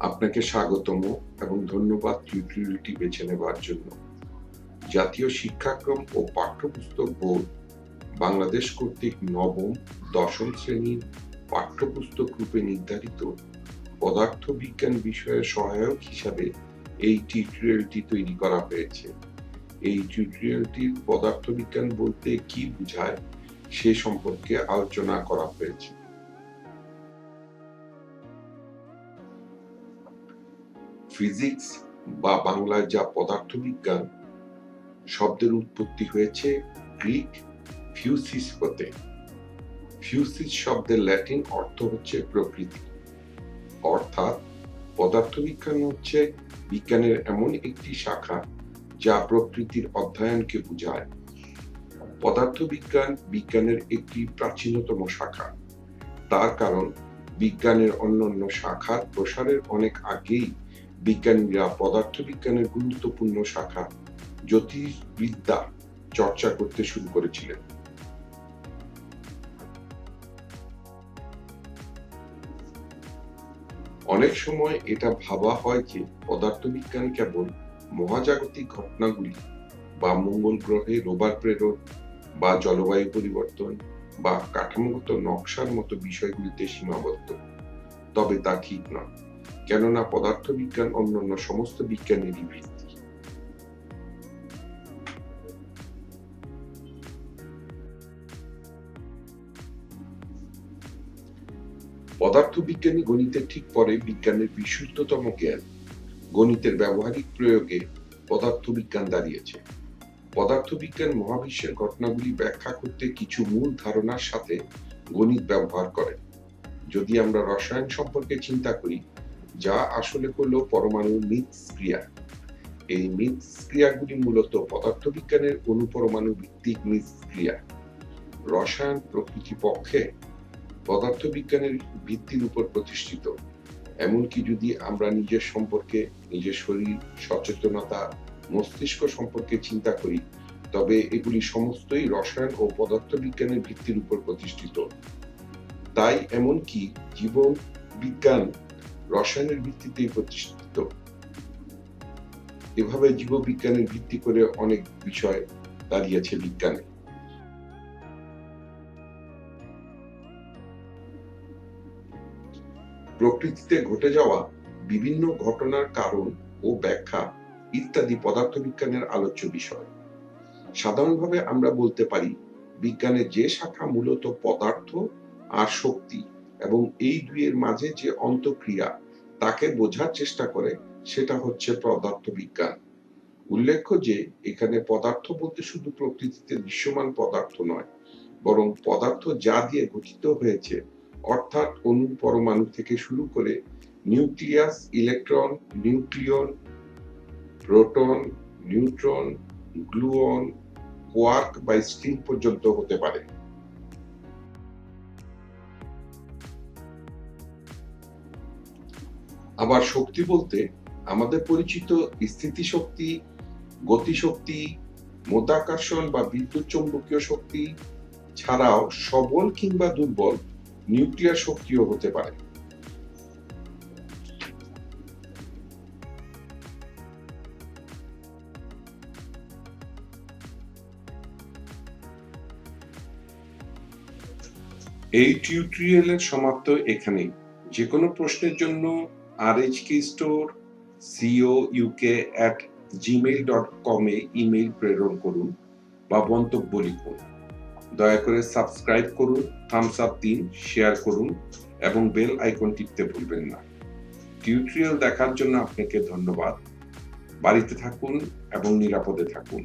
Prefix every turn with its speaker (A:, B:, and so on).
A: আপনাকে স্বাগতম এবং ধন্যবাদ টিউটোরিয়ালটি বেছে নেবার জন্য। জাতীয় শিক্ষাক্রম ও পাঠ্যপুস্তক বোর্ড বাংলাদেশ কর্তৃক নবম, দশম শ্রেণির পাঠ্যপুস্তক রূপে নির্ধারিত পদার্থবিজ্ঞান বিষয়ে সহায়ক হিসাবে এই টিউটোরিয়ালটি তৈরি করা হয়েছে। এই টিউটোরিয়ালটির পদার্থবিজ্ঞান বলতে কি বোঝায় সে সম্পর্কে আলোচনা করা হয়েছে। ফিজিক্স বা বাংলায় যা পদার্থবিজ্ঞান শব্দের উৎপত্তি হয়েছে গ্রিক ফিউসিস হতে ফিউসিস শব্দের ল্যাটিন অর্থ হচ্ছে প্রকৃতি। অর্থাৎ পদার্থবিজ্ঞান হচ্ছে বিজ্ঞানের এমন একটি শাখা যা প্রকৃতির অধ্যয়নকে বোঝায়। পদার্থবিজ্ঞান বিজ্ঞানের একটি প্রাচীনতম শাখা। তার কারণ বিজ্ঞানের অন্যান্য শাখার প্রসারের অনেক আগেই বিজ্ঞানীরা পদার্থবিজ্ঞানের গুরুত্বপূর্ণ শাখা জ্যোতির্বিদ্যা চর্চা করতে শুরু করেছিলেন। অনেক সময় এটা ভাবা হয় যে পদার্থবিজ্ঞান কেবল মহাজাগতিক ঘটনাগুলি বা মঙ্গল গ্রহে রোবার প্রেরণ বা জলবায়ু পরিবর্তন বা কাঠামোগত নকশার মতো বিষয়গুলিতে সীমাবদ্ধ, তবে তা ঠিক নয়। কেননা পদার্থবিজ্ঞান, অন্যান্য সমস্ত বিজ্ঞানেরই ভিত্তি। পদার্থবিজ্ঞানী গণিতের ঠিক পরে বিজ্ঞানের বিশুদ্ধতম জ্ঞান, গণিতের ব্যবহারিক প্রয়োগে পদার্থবিজ্ঞান দাঁড়িয়েছে। পদার্থবিজ্ঞান মহাবিশ্বের ঘটনাগুলি ব্যাখ্যা করতে কিছু মূল ধারণার সাথে গণিত ব্যবহার করে যদি আমরা রসায়ন সম্পর্কে চিন্তা করি যা আসলে হলো পরমাণুর মিথস্ক্রিয়া। এই মিথস্ক্রিয়াগুলি মূলত পদার্থবিজ্ঞানের অনুপরমাণু ভিত্তিক মিথস্ক্রিয়া। রসায়ন প্রকৃতি পক্ষে পদার্থবিজ্ঞানের ভিত্তির উপর প্রতিষ্ঠিত। এমনকি যদি আমরা নিজের সম্পর্কে, নিজের শরীর, সচেতনতা, মস্তিষ্ক সম্পর্কে চিন্তা করি, তবে এগুলি সমস্তই রসায়ন ও পদার্থবিজ্ঞানের ভিত্তির উপর প্রতিষ্ঠিত। তাই এমনকি জীবন বিজ্ঞান রসায়নের ভিত্তিতেই প্রতিষ্ঠিত। এভাবে জীববিজ্ঞানের ভিত্তি করে অনেক বিষয় দাঁড়িয়েছে বিজ্ঞানে। প্রকৃতিতে ঘটে যাওয়া বিভিন্ন ঘটনার কারণ ও ব্যাখ্যা ইত্যাদি পদার্থবিজ্ঞানের আলোচ্য বিষয়। সাধারণভাবে আমরা বলতে পারি বিজ্ঞানের যে শাখা মূলত পদার্থ আর শক্তি এবং এই দুইয়ের মাঝে যে অন্তক্রিয়া তাকে বোঝার চেষ্টা করে, সেটা হচ্ছে পদার্থবিজ্ঞান। উল্লেখ্য যে, এখানে পদার্থ বলতে শুধু প্রকৃতিতে দৃশ্যমান পদার্থ নয়, বরং পদার্থ যা দিয়ে গঠিত হয়েছে, অর্থাৎ অণু পরমাণু থেকে শুরু করে nucleus, electron, nucleon, proton, neutron, gluon, quark বা স্ট্রিং পর্যন্ত হতে পারে। আবার শক্তি বলতে আমাদের পরিচিত স্থিতিশক্তি, গতিশক্তি, মধ্যাকর্ষণ বা বিদ্যুৎ চৌম্বকীয় শক্তি ছাড়াও সবল কিংবা দুর্বল নিউক্লিয়ার শক্তিও হতে পারে। এই টিউটোরিয়ালের সমাপ্ত এখানেই। যে কোনো প্রশ্নের জন্য R H K store CO UK at Gmail dot কমে ইমেইল প্রেরণ করুন বা মন্তব্য লিখুন। দয়া করে সাবস্ক্রাইব করুন থামস আপ দিন শেয়ার করুন এবং বেল আইকন টিপতে ভুলবেন না। টিউটোরিয়াল দেখার জন্য আপনাকে ধন্যবাদ। বাড়িতে থাকুন এবং নিরাপদে থাকুন।